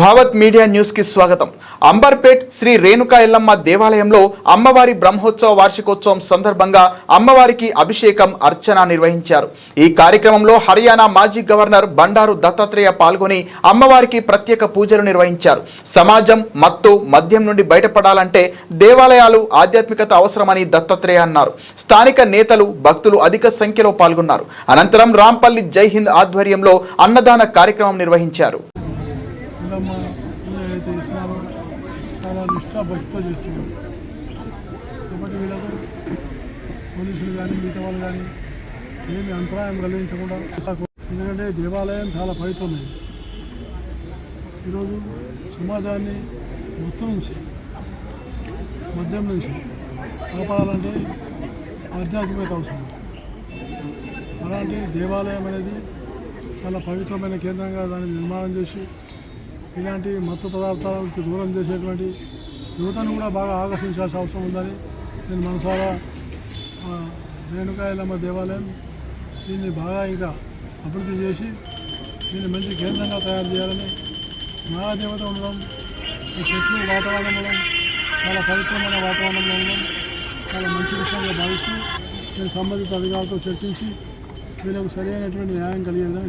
Bhavat media న్యూస్కి స్వాగతం. అంబర్పేట్ శ్రీ రేణుకా ఎల్లమ్మ దేవాలయంలో అమ్మవారి బ్రహ్మోత్సవ వార్షికోత్సవం సందర్భంగా అమ్మవారికి అభిషేకం అర్చన నిర్వహించారు. ఈ కార్యక్రమంలో హర్యానా మాజీ గవర్నర్ బండారు దత్తాత్రేయ పాల్గొని అమ్మవారికి ప్రత్యేక పూజలు నిర్వహించారు. సమాజం మత్తు మద్యం నుండి బయటపడాలంటే దేవాలయాలు ఆధ్యాత్మికత అవసరమని దత్తాత్రేయ అన్నారు. స్థానిక నేతలు భక్తులు అధిక సంఖ్యలో పాల్గొన్నారు. అనంతరం రాంపల్లి జై హింద్ ఆధ్వర్యంలో అన్నదాన కార్యక్రమం నిర్వహించారు. పిల్లమ్మ ఏదైతే ఇస్తున్నారో చాలా నిష్ఠా భక్తితో చేస్తున్నారు కాబట్టి వీళ్ళకు పోలీసులు కానీ మిగతా వాళ్ళు కానీ ఏమి అంతరాయం కలిగించకుండా ఎందుకంటే దేవాలయం చాలా పవిత్రమైంది ఈరోజు సమాజాన్ని మొత్తం నుంచి మద్యం నుంచి కాపాడాలంటే ఆధ్యాత్మికత అవసరం. అలాంటి దేవాలయం అనేది చాలా పవిత్రమైన కేంద్రంగా దాన్ని నిర్మాణం చేసి ఇలాంటి మత్తు పదార్థాలకు దూరం చేసేటువంటి యువతను కూడా బాగా ఆకర్షించాల్సిన అవసరం ఉందని నేను మనసారా రేణుకాయలమ్మ దేవాలయం దీన్ని బాగా ఇంకా అభివృద్ధి చేసి దీన్ని మంచి కేంద్రంగా తయారు చేయాలని మహాదేవత ఉండడం ఈ చెట్లు వాతావరణం ఉండడం చాలా పవిత్రమైన వాతావరణంలో ఉండడం చాలా మంచి విషయంగా భావిస్తూ నేను సంబంధిత అధికారులతో చర్చించి వీళ్ళకు సరైనటువంటి న్యాయం కలిగే